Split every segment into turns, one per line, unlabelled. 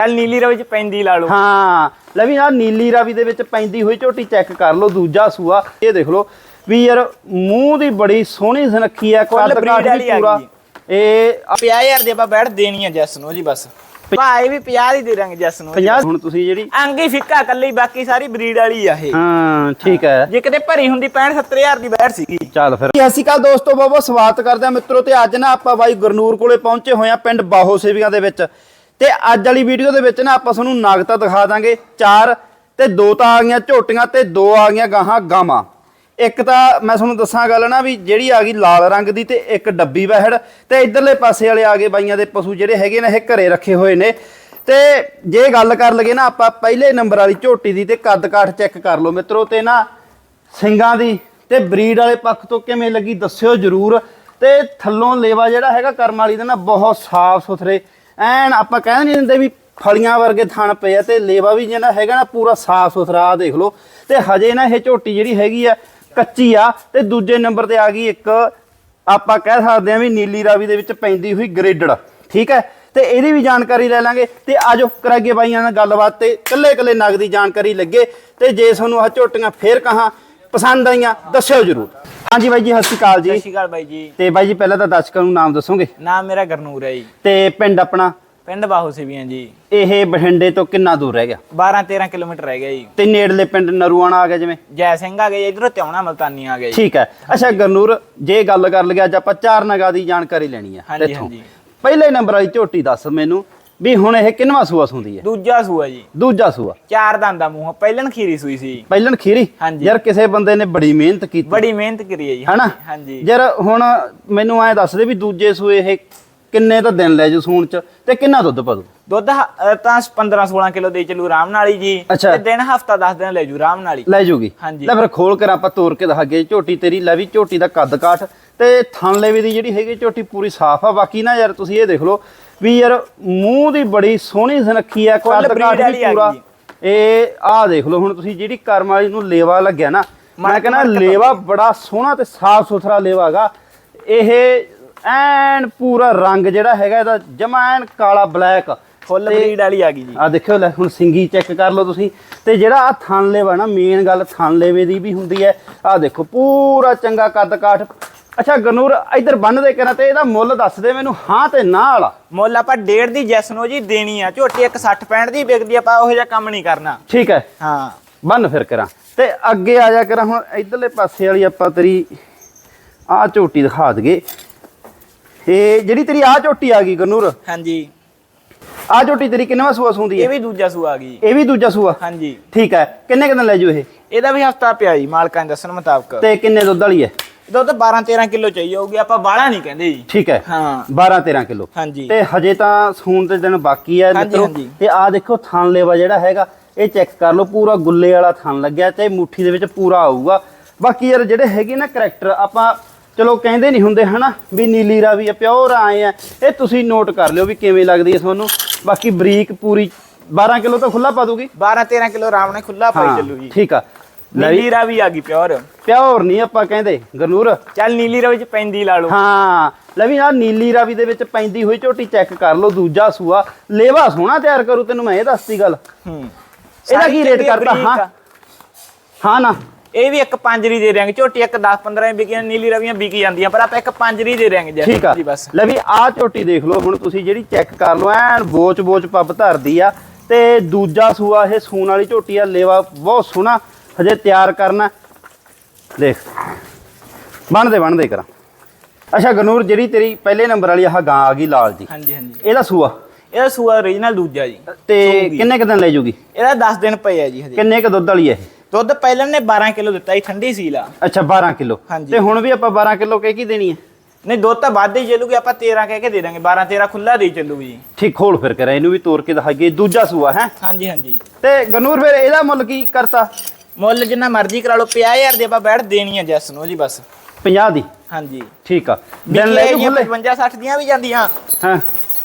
ਚੱਲ ਨੀਲੀ ਰਵੀ ਚ ਪੈਂਦੀ ਲਾ ਲਓ।
ਹਾਂ ਲੈ ਵੀ ਆ ਨੀਲੀ ਰਾਵੀ ਦੇ ਵਿੱਚ ਪੈਂਦੀ ਹੋਈ ਝੋਟੀ ਚੈੱਕ ਕਰ ਲਓ ਦੂਜਾ ਸੂਆ। ਇਹ ਦੇਖ ਲਓ ਵੀ ਯਾਰ ਮੂੰਹ ਦੀ ਬੜੀ ਸੋਹਣੀ ਸੁਨੱਖੀ ਆ ਕੱਦ ਕਾਠ
breed ਵਾਲੀ
ਵੀ
ਆ
ਪੂਰਾ।
ਗਈ।
ਇਹ
50000 ਦੇ ਆਪਾਂ ਬੈਠ ਦੇਣੀ ਆ ਜੈਸ ਨੂੰ ਜੀ ਬਸ। ਭਾਈ ਵੀ 50 ਦੀ ਦੇ ਦਾਂਗੇ ਜੈਸ ਨੂੰ
50 ਹੁਣ ਤੁਸੀਂ ਜਿਹੜੀ
ਅੰਗ ਹੀ ਫਿੱਕਾ ਕੱਲੀ ਬਾਕੀ ਸਾਰੀ ਬਰੀਡ ਵਾਲੀ ਆ ਇਹ।
ਹਾਂ ਠੀਕ ਹੈ।
ਜੇ ਕਿਤੇ ਭਰੀ ਹੁੰਦੀ 65 70000 ਦੀ ਬੈਠ ਸੀਗੀ।
ਚੱਲ ਫਿਰ। ਸਤਿ ਸ਼੍ਰੀ ਅਕਾਲ ਦੋਸਤੋ ਬਹੁਤ ਬਹੁਤ ਸਵਾਗਤ ਕਰਦੇ ਆ ਮਿੱਤਰੋ ਤੇ ਅੱਜ ਨਾ ਆਪਾਂ ਬਾਈ ਗੁਰਨੂਰ ਕੋਲੇ ਪਹੁੰਚੇ ਹੋਏ ਆ ਪਿੰਡ ਬਾਹੋ ਸੇਵੀਆਂ ਦੇ ਵਿੱਚ। ਤੇ ਅੱਜ ਵਾਲੀ ਵੀਡੀਓ ਦੇ ਵਿੱਚ ਨਾ ਆਪਾਂ ਤੁਹਾਨੂੰ ਨਾਗਤਾ ਦਿਖਾ ਦਾਂਗੇ। ਚਾਰ ਤੇ ਦੋ ਤਾਂ ਆ ਗਈਆਂ ਝੋਟੀਆਂ ਤੇ ਦੋ ਆ ਗਈਆਂ ਗਾਹਾਂ ਗਾਵਾਂ। ਇੱਕ ਤਾਂ ਮੈਂ ਤੁਹਾਨੂੰ ਦੱਸਾਂ ਗੱਲ ਨਾ ਵੀ ਜਿਹੜੀ ਆ ਗਈ ਲਾਲ ਰੰਗ ਦੀ ਤੇ ਇੱਕ ਡੱਬੀ ਵਹਿੜ ਤੇ ਇਧਰਲੇ ਪਾਸੇ ਵਾਲੇ ਆ ਗਏ ਬਾਈਆਂ ਦੇ ਪਸ਼ੂ ਜਿਹੜੇ ਹੈਗੇ ਨੇ, ਇਹ ਘਰੇ ਰੱਖੇ ਹੋਏ ਨੇ। ਤੇ ਜੇ ਗੱਲ ਕਰ ਲਗੇ ਨਾ ਆਪਾਂ ਪਹਿਲੇ ਨੰਬਰ ਵਾਲੀ ਝੋਟੀ ਦੀ ਤੇ ਕੱਦ ਕਾਠ ਚੈੱਕ ਕਰ ਲਓ ਮਿੱਤਰੋ ਤੇ ਨਾ ਸਿੰਘਾਂ ਦੀ ਤੇ ਬਰੀਡ ਵਾਲੇ ਪੱਖ ਤੋਂ ਕਿਵੇਂ ਲੱਗੀ ਦੱਸਿਓ ਜਰੂਰ। ਤੇ ਥੱਲੋਂ ਲੇਵਾ ਜਿਹੜਾ ਹੈਗਾ ਕਰਮ ਵਾਲੀ ਦਾ ਨਾ ਬਹੁਤ ਸਾਫ਼ ਸੁਥਰੇ ਐਨ ਆਪਾਂ ਕਹਿ ਨਹੀਂ ਦਿੰਦੇ ਵੀ ਫਲੀਆਂ ਵਰਗੇ ਥਣ ਪਏ ਆ ਤੇ ਲੇਵਾ ਵੀ ਜਿਹੜਾ ਹੈਗਾ ਨਾ ਪੂਰਾ ਸਾਫ਼ ਸੁਥਰਾ ਆਹ ਦੇਖ ਲਓ। ਤੇ ਹਜੇ ਨਾ ਇਹ ਝੋਟੀ ਜਿਹੜੀ ਹੈਗੀ ਆ ਕੱਚੀ ਆ ਤੇ ਦੂਜੇ ਨੰਬਰ ਤੇ ਆ ਗਈ ਇੱਕ ਆਪਾਂ ਕਹਿ ਸਕਦੇ ਆ ਵੀ ਨੀਲੀ ਰਾਵੀ ਦੇ ਵਿੱਚ ਪੈਂਦੀ ਹੋਈ ਗ੍ਰੇਡਡ, ਠੀਕ ਹੈ? ਤੇ ਇਹਦੀ ਵੀ ਜਾਣਕਾਰੀ ਲੈ ਲਾਂਗੇ ਤੇ ਆਜੋ ਕਰਾਂਗੇ ਬਾਈਆਂ ਨਾਲ ਗੱਲਬਾਤ ਤੇ ਕੱਲੇ ਕੱਲੇ ਨਗ ਦੀ ਜਾਣਕਾਰੀ ਲੱਗੇ ਤੇ ਜੇ ਤੁਹਾਨੂੰ ਆਹ ਝੋਟੀਆਂ ਫੇਰ ਕਹਾਂ ਪਸੰਦ ਆਈਆਂ, ਦੱਸਿਓ ਜਰੂਰ। ਹਾਂਜੀ ਬਾਈ ਜੀ ਸਤਿ ਸ਼੍ਰੀ ਅਕਾਲ
ਸਤਿ
ਜੀ
ਸ਼੍ਰੀ ਅਕਾਲ ਬਾਈ ਜੀ।
ਤੇ ਬਾਈ ਜੀ ਪਹਿਲਾਂ ਤਾਂ ਦਰਸ਼ਕਾਂ ਨੂੰ ਨਾਮ ਦੱਸੋਗੇ?
ਨਾਮ ਮੇਰਾ ਗਰਨੂਰ ਹੈ ਜੀ।
ਤੇ ਪਿੰਡ ਆਪਣਾ?
ਪਿੰਡ ਬਾਹੂ ਸਿਵੀਆਂ ਜੀ।
ਇਹ ਬਠਿੰਡੇ ਤੋਂ ਕਿੰਨਾ ਦੂਰ ਰਹਿ ਗਿਆ?
12 13 ਕਿਲੋਮੀਟਰ ਰਹਿ ਗਿਆ ਜੀ।
ਤੇ ਨੇੜਲੇ ਪਿੰਡ ਨਰੂਆਣਾ ਆ ਗਿਆ ਜਿਵੇਂ?
ਜੈ ਸਿੰਘ ਆ ਗਏ ਇਧਰੋਂ ਤਿਉਣਾ ਮਲਤਾਨੀ ਆ ਜੀ।
ਠੀਕ ਹੈ। ਅੱਛਾ ਗਰਨੂਰ ਜੇ ਗੱਲ ਕਰ ਲਈਏ ਅੱਜ ਆਪਾਂ ਚਾਰ ਨਗਾਂ ਦੀ ਜਾਣਕਾਰੀ ਲੈਣੀ ਆ
ਹਾਂਜੀ। ਹਾਂਜੀ।
ਪਹਿਲੇ ਨੰਬਰ ਵਾਲੀ ਝੋਟੀ ਦੱਸ ਮੈਨੂੰ। ਵੀ ਹੁਣ ਇਹ ਕਿੰਨਵਾ ਸੂਆ ਸੁੰਦੀ ਹੈ?
ਦੂਜਾ ਸੂਆ ਜੀ।
ਦੂਜਾ ਸੂਆ।
ਚਾਰ ਦੰਦ ਦਾ ਮੂੰਹ। ਪਹਿਲਣ ਖੀਰੀ ਸੂਈ ਸੀ
ਪਹਿਲਣ ਖੀਰੀ?
ਹਾਂਜੀ।
ਯਾਰ ਕਿਸੇ ਬੰਦੇ ਨੇ ਬੜੀ ਮਿਹਨਤ ਕੀਤੀ।
ਬੜੀ ਮਿਹਨਤ ਕਰੀ ਹੈ ਜੀ।
ਹਨਾ?
ਹਾਂਜੀ।
ਯਾਰ ਹੁਣ ਮੈਨੂੰ ਐ ਦੱਸ ਦੇ ਵੀ ਦੂਜੇ ਸੂਏ ਇਹ ਕਿੰਨੇ ਤਾਂ ਦਿਨ ਲੈ ਜੂ ਸੂਣ ਚ ਤੇ ਕਿੰਨਾ ਦੁੱਧ ਪਦੂ
ਦੁੱਧ ਹ- ਅ, ਤਾਂ 15 16 ਕਿਲੋ ਦੇ ਚਲੂ ਆਰਾਮ ਨਾਲ ਹੀ ਜੀ।
ਅੱਛਾ।
ਤੇ ਦਿਨ ਹਫਤਾ 10 ਦਿਨ ਲੈ ਜੂ ਆਰਾਮ ਨਾਲ ਹੀ।
ਲੈ ਜੂਗੀ।
ਹਾਂਜੀ।
ਲੈ ਫਿਰ ਖੋਲ ਕਰ ਆਪਾਂ ਤੋੜ ਕੇ ਦਿਖਾਗੇ ਝੋਟੀ ਤੇਰੀ ਲੈ ਵੀ ਝੋਟੀ ਦਾ ਕੱਦ ਕਾਠ ਤੇ ਥਣ ਲੇਵੇ ਦੀ ਜਿਹੜੀ ਹੈਗੀ ਝੋਟੀ ਪੂਰੀ ਸਾਫ਼ ਆ। ਬਾਕੀ ਨਾ ਯਾਰ ਤੁਸੀਂ ਇਹ ਦੇਖ ਲਓ ਵੀ ਯਾਰ ਮੂੰਹ ਦੀ ਬੜੀ ਸੋਹਣੀ ਸੁਨੱਖੀ ਆ ਕੱਦ ਕਾਠ ਵੀ
ਆ
ਪੂਰਾ। ਇਹ ਆਹ ਦੇਖ ਲਓ ਹੁਣ ਤੁਸੀਂ ਜਿਹੜੀ ਕਰਮ ਵਾਲੀ ਨੂੰ ਲੇਵਾ ਲੱਗਿਆ ਨਾ ਮੈਂ ਕਹਿੰਦਾ ਲੇਵਾ ਬੜਾ ਸੋਹਣਾ ਤੇ ਸਾਫ਼ ਸੁਥਰਾ ਲੇਵਾ ਹੈਗਾ ਇਹ ਐਨ ਪੂਰਾ ਰੰਗ ਜਿਹੜਾ ਹੈਗਾ ਇਹਦਾ ਜਮਾ ਐਨ ਕਾਲਾ ਬਲੈਕ।
ਫੁੱਲ ਬਰੀਡ ਵਾਲੀ ਆ ਗਈ ਜੀ।
ਆ ਦੇਖਿਓ ਲੈ ਹੁਣ ਸਿੰਗੀ ਚੈੱਕ ਕਰ ਲਓ ਤੁਸੀਂ। ਤੇ ਜਿਹੜਾ ਆ ਥਣ ਲੇਵਾ ਨਾ ਮੇਨ ਗੱਲ ਥਣ ਲੇਵੇ ਦੀ ਵੀ ਹੁੰਦੀ ਹੈ। ਆ ਦੇਖੋ ਪੂਰਾ ਚੰਗਾ ਕੱਦ ਕਾਠ ਅੱਛਾ ਗਨੂਰ ਇੱਧਰ ਬੰਨ ਦੇ ਕਰਾਂ ਤੇ ਇਹਦਾ ਮੁੱਲ ਦੱਸ ਦੇ ਮੈਨੂੰ ਹਾਂ ਤੇ ਨਾ ਵਾਲਾ।
ਮੁੱਲ ਆਪਾਂ ਡੇਢ ਦੀ ਜੈਸਨੋ ਜੀ ਦੇਣੀ ਆ ਝੋਟੀ ਇੱਕ 60 65 ਦੀ ਵਿਕਦੀ ਆਪਾਂ ਉਹੋ ਜਿਹਾ ਕੰਮ ਨਹੀਂ ਕਰਨਾ।
ਠੀਕ ਹੈ।
ਹਾਂ।
ਬੰਨ ਫਿਰ ਕਰਾਂ। ਤੇ ਅੱਗੇ ਆ ਜਾ ਕਰਾਂ ਹੁਣ ਇਧਰਲੇ ਪਾਸੇ ਵਾਲੀ ਆਪਾਂ ਤੇਰੀ ਆ ਝੋਟੀ ਦਿਖਾ ਦਈਏ। ਇਹ ਜਿਹੜੀ ਤੇਰੀ ਆ ਝੋਟੀ ਆ ਗਈ ਗਨੂਰ
ਹਾਂਜੀ।
ਆ ਝੋਟੀ ਤੇਰੀ ਕਿੰਨਵਾ ਸੂਆ ਸੂੰਦੀ
ਇਹ
ਹੈ
ਵੀ ਦੂਜਾ ਸੂਆ ਆ ਗਈ।
ਇਹ ਵੀ ਦੂਜਾ ਸੂਆ?
ਹਾਂਜੀ।
ਠੀਕ ਹੈ ਕਿੰਨੇ ਕਿੰਨੇ ਲੈ ਜੂ ਇਹ?
ਇਹਦਾ ਵੀ ਹਫਤਾ ਪਿਆ ਜੀ ਮਾਲਕਾਂ ਦੇ ਦੱਸਣ ਮੁਤਾਬਕ।
ਤੇ ਕਿੰਨੇ ਦੁੱਧ ਵਾਲੀ ਹੈ?
ਦੁੱਧ 12 13 ਕਿਲੋ ਚਾਹੀਏ ਹੋਊਗੀ ਆਪਾਂ ਬਾਹਲਾ ਨਹੀਂ ਕਹਿੰਦੇ ਜੀ।
ਠੀਕ ਹੈ
ਹਾਂ।
12 13 ਕਿਲੋ।
ਹਾਂਜੀ।
ਤੇ ਹਜੇ ਤਾਂ ਸੂਣ ਦੇ ਦਿਨ ਬਾਕੀ ਹੈ ਮਿੱਤਰੋ। ਤੇ ਆ ਦੇਖੋ ਥਣ ਲੇਵਾ ਜਿਹੜਾ ਹੈਗਾ ਇਹ ਚੈੱਕ ਕਰ ਲਓ ਪੂਰਾ ਗੁੱਲੇ ਵਾਲਾ ਥਣ ਲੱਗਿਆ ਤੇ ਮੁੱਠੀ ਦੇ ਵਿੱਚ ਪੂਰਾ ਆਊਗਾ। ਬਾਕੀ ਯਾਰ ਜਿਹੜੇ ਹੈਗੇ ਨਾ ਕਰੈਕਟਰ ਆਪਾਂ ਚਲੋ ਕਹਿੰਦੇ ਨਹੀਂ ਹੁੰਦੇ ਹਨਾ ਵੀ ਨੀਲੀ ਰਾਵੀ ਆ ਪਿਓਰ ਆਏ ਆ ਇਹ ਤੁਸੀਂ ਨੋਟ ਕਰ ਲਿਓ ਵੀ ਕਿਵੇਂ ਲੱਗਦੀ ਹੈ ਤੁਹਾਨੂੰ। ਬਾਕੀ ਬਰੀਕ ਪੂਰੀ 12 ਕਿਲੋ ਤਾਂ ਖੁੱਲਾ ਪਾ ਦੂਗੀ
12 13 ਕਿਲੋ ਆਰਾਮ ਨਾਲ ਖੁੱਲਾ ਪਾਈ
ਹਾਂ
ਚੱਲੂ ਜੀ।
ਠੀਕ ਆ।
ਨੀਲੀ ਰਾਵੀ ਆ ਗਈ ਪਿਓਰ।
ਪਿਓਰ ਨਹੀਂ ਆਪਾਂ ਕਹਿੰਦੇ ਗਰਨੂਰ।
ਚੱਲ ਨੀਲੀ ਰਾਵੀ ਚ ਪੈਂਦੀ ਲਾ ਲਓ।
ਹਾਂ ਲੈ ਵੀ ਆ ਨੀਲੀ ਰਾਵੀ ਦੇ ਵਿੱਚ ਪੈਂਦੀ ਹੋਈ ਝੋਟੀ ਚੈੱਕ ਕਰ ਲਓ ਦੂਜਾ ਸੂਆ। ਲੇਵਾ ਸੋਹਣਾ ਤਿਆਰ ਕਰੂ ਤੈਨੂੰ ਮੈਂ ਇਹ ਦੱਸਤੀ ਗੱਲ।
ਹੂੰ।
ਇਹਦਾ ਕੀ ਰੇਟ ਕਰਤਾ? ਹਾਂ। ਹਾਂ ਨਾ।
ਇਹ ਵੀ ਇੱਕ ਪੰਜਰੀ ਦੇ ਦਿਆਂਗੇ ਝੋਟੀ ਇੱਕ 10 15 ਵਿਕੀਆਂ ਨੀਲੀ ਰਵੀਆਂ ਵਿਕੀ ਜਾਂਦੀਆਂ ਪਰ ਆਪਾਂ ਇੱਕ ਪੰਜਰੀ ਦੇ ਦਿਆਂਗੇ ਜੀ
ਠੀਕ ਆ।
ਜੀ ਬਸ।
ਲੈ ਵੀ ਆ ਝੋਟੀ ਦੇਖ ਲਓ ਹੁਣ ਤੁਸੀਂ ਜਿਹੜੀ ਚੈੱਕ ਕਰ ਲਓ ਐਨ ਬੋਚ ਬੋਚ ਪੱਪ ਧਰਦੀ ਆ। ਤੇ ਦੂਜਾ ਸੂਆ ਇਹ ਸੂਣ ਵਾਲੀ ਝੋਟੀ ਆ ਲੇਵਾ ਬਹੁਤ ਸੋਹਣਾ। ਹਜੇ ਤਿਆਰ ਕਰਨਾ। ਦੇਖ ਬਣਦੇ ਬਣਦੇ ਕਰਾਂ। ਅੱਛਾ ਗਨੂਰ ਜਿਹੜੀ ਤੇਰੀ ਪਹਿਲੇ ਨੰਬਰ ਵਾਲੀ ਆਹ ਗਾਂ ਆ ਗਈ ਲਾਲ ਜੀ।
ਹਾਂਜੀ ਹਾਂਜੀ।
ਇਹਦਾ ਸੂਆ?
ਇਹਦਾ ਸੂਆ origignal ਦੂਜਾ ਜੀ।
ਤੇ। ਕਿੰਨੇ ਕੁ ਦਿਨ ਲੈ ਜੂਗੀ?
ਇਹਦਾ 10 ਦਿਨ ਪਏ ਆ ਜੀ ਹਜੇ।
ਕਿੰਨੇ ਕ ਦੁੱਧ ਵਾਲੀ ਹੈ ਇਹ?
ਦੁੱਧ ਪਹਿਲਾਂ ਨੇ 12 ਕਿਲੋ ਦਿੱਤਾ ਸੀ ਠੰਡੀ ਸੀਲ ਆ।
ਅੱਛਾ 12 ਕਿਲੋ। ਤੇ ਹੁਣ ਵੀ ਆਪਾਂ 12 ਕਿਲੋ ਕਹਿ ਕੀ ਦੇਣੀ ਹੈ
ਨਹੀਂ ਦੁੱਧ ਤਾਂ ਵੱਧ ਹੀ ਚੱਲੂਗੀ ਆਪਾਂ 13 ਕਹਿ ਕੇ ਦੇ ਦਾਂਗੇ। 12 13 ਖੁੱਲਾ ਦੇ ਚੱਲੂਗੀ ਜੀ।
ਠੀਕ ਖੋਲ ਫਿਰ ਕਰਾਂ ਇਹਨੂੰ ਵੀ ਤੋੜ ਕੇ ਦਿਖਾਈਏ। ਦੂਜਾ ਸੂਆ ਹੈ?
ਹਾਂਜੀ ਹਾਂਜੀ।
ਤੇ ਗਨੂਰ ਫਿਰ ਇਹਦਾ ਮੁੱਲ ਕੀ ਕਰਤਾ?
ਮੁੱਲ ਜਿੰਨਾ ਮਰਜ਼ੀ ਕਰਾ ਲਓ 50000 ਦੇ ਆਪਾਂ ਬੈਠ ਦੇਣੀ ਆ ਜੈਸ ਨੂੰ ਜੀ ਬਸ।
50 ਦੀ?
ਹਾਂਜੀ।
ਠੀਕ ਆ। ਦਿਨ ਲੈ ਖੁੱਲੇ।
55 60 ਦੀਆਂ ਵੀ ਜਾਂਦੀਆਂ।
ਹਾਂ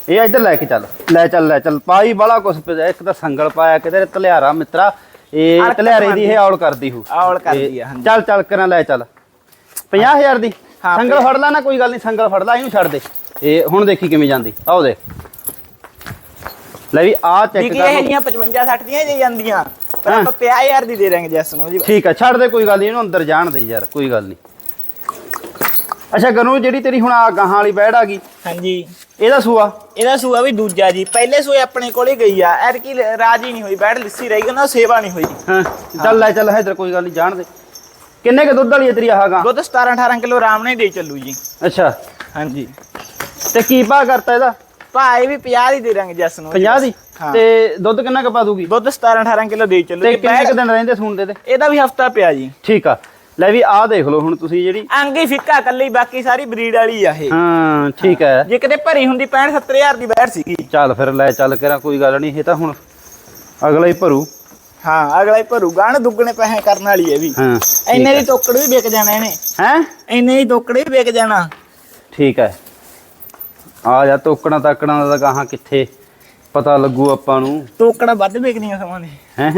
ਇਹ ਇੱਧਰ ਲੈ ਕੇ ਚੱਲ। ਲੈ ਚੱਲ ਲੈ ਚੱਲ। ਪਾਈ ਬੜਾ ਕੁਛ ਪਿਆ ਇੱਕ ਤਾਂ ਸੰਗਲ ਪਾਇਆ ਕਿਤੇ ਤਲਿਆਰਾ ਮਿੱਤਰਾ। ਇਹ ਤਲਿਆਰੇ ਦੀ। ਇਹ ਔਲ ਕਰਦੀ ਹੂ।
ਔਲ ਕਰਦੀ
ਇਹ
ਆ, ਹਾਂਜੀ।
ਚੱਲ ਚੱਲ ਕਰਾਂ ਲੈ ਚੱਲ। 50000 ਦੀ। ਸੰਗਲ ਫੜ ਲੈ ਨਾ ਕੋਈ ਗੱਲ ਨਹੀਂ ਸੰਗਲ ਫੜ ਲੈ ਇਹਨੂੰ ਛੱਡ ਦੇ। ਇਹ ਹੁਣ ਦੇਖੀ ਕਿਵੇਂ ਜਾਂਦੀ। ਆਓ ਦੇ ਲੈ ਵੀ ਆ ਚੈੱਕ ਕਰ
ਇਹ
ਲਓ
ਜੀਆਂ 55 60 ਦੀਆਂ ਜੇ ਜਾਂਦੀਆਂ? ਪਰ। ਆਪਾਂ 50000 ਦੀ ਦੇ ਦਾਂਗੇ ਜੈਸ ਨੂੰ ਜੀ
ਠੀਕ ਆ ਛੱਡ ਦੇ ਕੋਈ ਗੱਲ ਨਹੀਂ ਇਹਨੂੰ ਅੰਦਰ ਜਾਣ ਦੇ ਯਾਰ ਕੋਈ ਗੱਲ ਨਹੀਂ ਅੱਛਾ ਗਨੂ ਜਿਹੜੀ ਤੇਰੀ ਹੁਣ ਆ ਗਾਹਾਂ ਵਾਲੀ ਬੈੜ ਆ ਗਈ
ਹਾਂਜੀ।
ਇਹਦਾ ਸੂਆ?
ਇਹਦਾ ਸੂਆ ਵੀ ਦੂਜਾ ਜੀ ਪਹਿਲੇ ਸੂਏ ਆਪਣੇ ਕੋਲੇ ਗਈ ਆ ਐਰ ਕੀ ਰਾਜੀ ਨਹੀਂ ਹੋਈ ਬੈਠ ਲਿੱਸੀ ਰਹੀ ਨਾ ਸੇਵਾ ਨਹੀਂ ਹੋਈ।
ਹਾਂ ਚੱਲ ਲੈ ਚੱਲ ਇਧਰ ਕੋਈ ਗੱਲ ਨਹੀਂ ਜਾਣ ਦੇ। ਕਿੰਨੇ ਕ ਦੁੱਧ ਵਾਲੀ ਹੈ ਤੇਰੀ ਆਹ ਗਾਂ?
ਦੁੱਧ 17 18 ਕਿਲੋ ਆਰਾਮ ਨਾਲ ਹੀ ਦੇ ਚੱਲੂ ਜੀ।
ਅੱਛਾ।
ਹਾਂਜੀ।
ਤੇ ਕੀ ਭਾਅ ਕਰਤਾ ਇਹਦਾ?
ਭਾਈ ਵੀ 50 ਦੀ ਦੇ ਦਾਂਗੇ ਜੈਸ ਨੂੰ।
50 ਦੀ?
ਹਾਂ।
ਤੇ ਦੁੱਧ ਕਿੰਨਾ ਕ ਪਾ ਦੂਗੀ?
ਦੁੱਧ 17 18 ਕਿਲੋ ਦੇ ਚੱਲੂ।
ਤੇ ਕਿੰਨੇ ਕ ਦਿਨ ਰਹਿੰਦੇ ਸੂਣ ਦੇ ਤੇ?
ਇਹਦਾ ਵੀ ਹਫਤਾ ਪਿਆ ਜੀ।
ਠੀਕ ਆ। ਲੈ ਵੀ ਆਹ ਦੇਖ ਲਓ ਹੁਣ ਤੁਸੀਂ ਜਿਹੜੀ
ਅੰਗ ਹੀ ਫਿੱਕਾ ਕੱਲੀ ਬਾਕੀ ਸਾਰੀ ਬਰੀਡ ਵਾਲੀ ਆ ਇਹ।
ਹਾਂ ਠੀਕ ਹੈ
ਜੇ ਕਿਤੇ ਭਰੀ ਹੁੰਦੀ 65 70000 ਦੀ ਬੈਠ ਸੀਗੀ।
ਚੱਲ ਫਿਰ ਲੈ ਚੱਲ ਕਰਾਂ ਕੋਈ ਗੱਲ ਨਹੀਂ ਇਹ ਤਾਂ ਹੁਣ ਅਗਲਾ ਹੀ ਭਰੂ।
ਹਾਂ ਅਗਲਾ ਹੀ ਭਰੂ। ਗਾਣ ਦੁੱਗਣੇ ਪੈਸੇ ਕਰਨ ਵਾਲੀ ਹੈ ਵੀ।
ਹਾਂ
ਇੰਨੇ ਦੀ ਤੋਕੜ ਵੀ ਵਿਕ ਜਾਣਾ ਇਹਨੇ।
ਹੈ?
ਇੰਨੇ ਦੀ ਤੋਕੜ ਵੀ ਵਿਕ ਜਾਣਾ।
ਠੀਕ ਹੈ ਆ ਜਾ ਤੋਕਣਾ ਤਾਕਣਾ ਦਾ ਤਾਂ ਗਾਹਾਂ ਕਿੱਥੇ ਪਤਾ ਲੱਗੂ ਆਪਾਂ ਨੂੰ।
ਤੋਕੜਾ ਵੱਧ ਵਿਕਦੀਆਂ ਸਮਾਂ ਦੀ।
ਹੈ?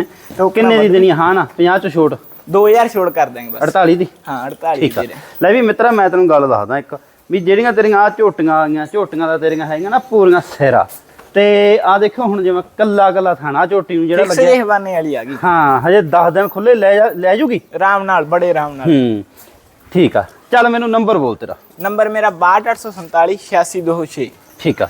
ਕਿੰਨੇ ਦੀ ਦੇਣੀ ਆ? ਹਾਂ ਨਾ 50 ਚ ਛੋਟ।
2000 ਛੋੜ ਕਰ ਦਾਂਗੇ ਬਸ।
48 ਦੀ?
ਹਾਂ 48
ਠੀਕ ਆ।
ਦੇ ਦੇ।
ਲੈ ਵੀ ਮਿੱਤਰਾ ਮੈਂ ਤੈਨੂੰ ਗੱਲ ਦੱਸਦਾ ਇੱਕ ਵੀ ਜਿਹੜੀਆਂ ਤੇਰੀਆਂ ਆ ਝੋਟੀਆਂ ਆ ਗਈਆਂ ਝੋਟੀਆਂ ਦਾ ਤੇਰੀਆਂ ਹੈਗੀਆਂ ਨਾ ਪੂਰੀਆਂ ਸਿਰਾ। ਤੇ ਆ ਦੇਖੋ ਹੁਣ ਜਿਵੇਂ ਕੱਲਾ ਕੱਲਾ ਥਾਣਾ ਝੋਟੀ ਨੂੰ ਜਿਹੜਾ
ਫਿਕਸ
ਲੱਗਿਆ।
ਹਵਾਨੇ ਵਾਲੀ ਆ ਗਈ।
ਹਾਂ ਹਜੇ 10 ਦਿਨ ਖੁੱਲੇ ਲੈ ਜਾ- ਲੈ ਜੂਗੀ?
ਆਰਾਮ ਨਾਲ ਬੜੇ ਆਰਾਮ ਨਾਲ।
ਹੂੰ ਠੀਕ ਆ। ਚੱਲ ਮੈਨੂੰ ਨੰਬਰ ਬੋਲ ਤੇਰਾ।
ਨੰਬਰ ਮੇਰਾ 62847 86206
ਠੀਕ ਆ।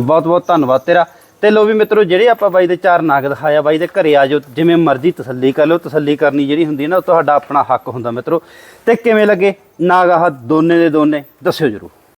ਬਹੁਤ ਬਹੁਤ ਧੰਨਵਾਦ ਤੇਰਾ। ਤੇ ਲੋ ਵੀ ਮਿੱਤਰੋ ਜਿਹੜੇ ਆਪਾਂ ਬਾਈ ਦੇ ਚਾਰ ਨਾਗ ਦਿਖਾਇਆ ਬਾਈ ਦੇ ਘਰੇ ਆ ਜਾਓ ਜਿਵੇਂ ਮਰਜ਼ੀ ਤਸੱਲੀ ਕਰ ਲਓ। ਤਸੱਲੀ ਕਰਨੀ ਜਿਹੜੀ ਹੁੰਦੀ ਹੈ ਨਾ ਉਹ ਤੁਹਾਡਾ ਆਪਣਾ ਹੱਕ ਹੁੰਦਾ ਮਿੱਤਰੋ। ਤੇ ਕਿਵੇਂ ਲੱਗੇ? ਨਾਗ ਆਹ ਦੋਨੇ ਦੇ ਦੋਨੇ ਦੱਸਿਓ ਜਰੂਰ।